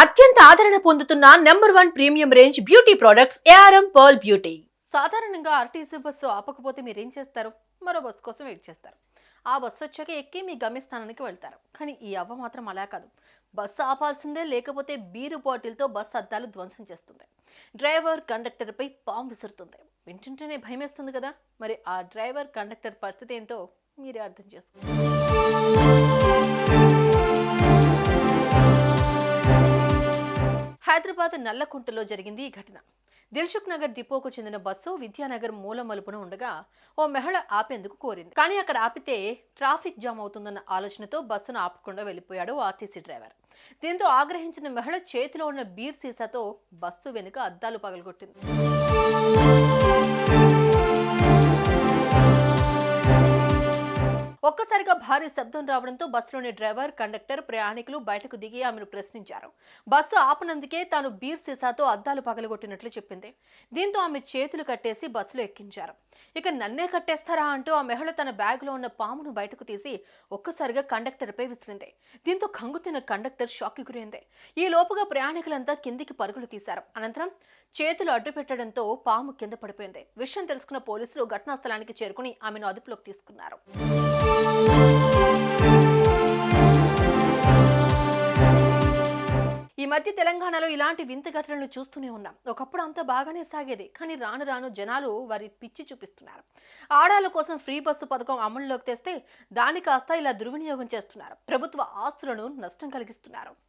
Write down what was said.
అత్యంత ఆదరణ పొందుతున్న number one premium range beauty products ARM pearl beauty. సాధారణంగా ఆర్టీసీ బస్సు ఆపకపోతే మీరేం చేస్తారు మరో బస్సు కోసం వెయిట్ చేస్తారు. ఆ బస్సు వచ్చాక ఎక్కి మీ గమ్యస్థానానికి వెళ్తారు. కానీ ఈ అవ్వ మాత్రం అలా కాదు. బస్సు ఆపాల్సిందే లేకపోతే బీరు బాటిల్తో బస్సు అద్దాలు ధ్వంసం చేస్తుంది. డ్రైవర్ కండక్టర్పై పాము విసురుతుంది. వింటుంటేనే భయమేస్తుంది కదా. మరి ఆ డ్రైవర్ కండక్టర్ పరిస్థితి ఏంటో మీరే అర్థం చేసుకోండి. హైదరాబాద్ నల్లకుంటలో జరిగింది ఈ ఘటన. దిల్సుఖ్ నగర్ డిపోకు చెందిన బస్సు విద్యానగర్ మూల మలుపున ఉండగా ఓ మహిళ ఆపేందుకు కోరింది. కానీ అక్కడ ఆపితే ట్రాఫిక్ జామ్ అవుతుందన్న ఆలోచనతో బస్సును ఆపకుండా వెళ్ళిపోయాడు ఆర్టీసీ డ్రైవర్. దీంతో ఆగ్రహించిన మహిళ చేతిలో ఉన్న బీర్ సీసాతో బస్సు వెనుక అద్దాలు పగలగొట్టింది. ఒక్కసారిగా భారీ శబ్దం రావడంతో బస్సులోని డ్రైవర్ కండక్టర్ ప్రయాణికులు బయటకు దిగి ఆమెను ప్రశ్నించారు. బస్సు ఆపనందుకే తాను బీర్ సీసాతో అద్దాలు పగలగొట్టినట్లు చెప్పింది. దీంతో ఆమె చేతులు కట్టేసి బస్సులో ఎక్కించారు. ఇక నన్నే కట్టేస్తారా అంటూ ఆ మహిళ తన బ్యాగులో ఉన్న పామును బయటకు తీసి ఒక్కసారిగా కండక్టర్పై విసిరింది. దీంతో కంగుతిన కండక్టర్ షాక్కి గురైంది. ఈ లోపుగా ప్రయాణికులంతా కిందికి పరుగులు తీశారు. అనంతరం చేతులు అడ్డు పెట్టడంతో పాము కింద పడిపోయింది. విషయం తెలుసుకున్న పోలీసులు ఘటనా స్థలానికి చేరుకుని ఆమెను అదుపులోకి తీసుకున్నారు. ఈ మధ్య తెలంగాణలో ఇలాంటి వింత ఘటనలు చూస్తూనే ఉన్నాం. ఒకప్పుడు అంతా బాగానే సాగేది కానీ రాను రాను జనాలు వారి పిచ్చి చూపిస్తున్నారు. ఆడాల కోసం ఫ్రీ బస్సు పథకం అమలులోకి తెస్తే దాని కాస్త ఇలా దుర్వినియోగం చేస్తున్నారు. ప్రభుత్వ ఆస్తులను నష్టం కలిగిస్తున్నారు.